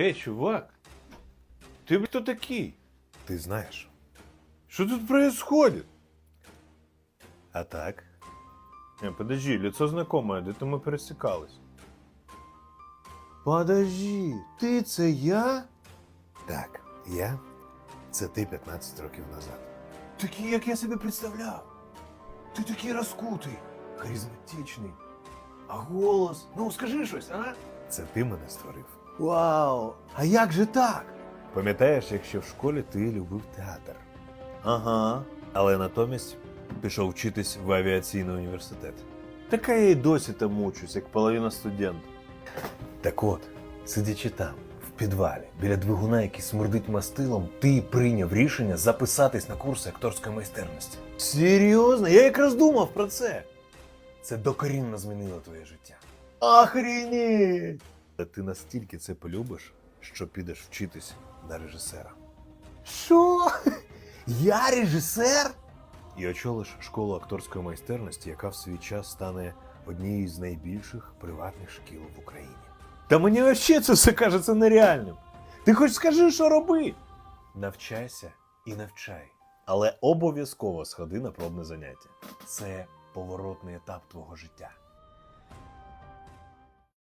Эй, чувак, ты блядь, кто такие? Ты знаешь. Что тут происходит? А так? Не, подожди, лицо знакомое, де-то ми пересікались. Подожди, ти це я? Так, я це ти 15 років назад. Такий, як я себе представляв. Ти такий розкутий, харизматичний. А голос? Ну, скажи щось, а? Це ти мене створив. Вау! А як же так? Пам'ятаєш, якщо в школі ти любив театр, Ага. але натомість пішов вчитись в авіаційний університет. Така я й досі там мучусь, як половина студентів. Так от, сидячи там, в підвалі, біля двигуна, який смердить мастилом, ти прийняв рішення записатись на курси акторської майстерності. Серйозно? Я якраз думав про це. Це докорінно змінило твоє життя. Охренеть! Та ти настільки це полюбиш, що підеш вчитись на режисера. Що? Я режисер? І очолиш школу акторської майстерності, яка в свій час стане однією з найбільших приватних шкіл в Україні. Та мені вообще це все кажеться нереальним. Ти хоч скажи, що роби. Навчайся і навчай. Але обов'язково сходи на пробне заняття. Це поворотний етап твого життя.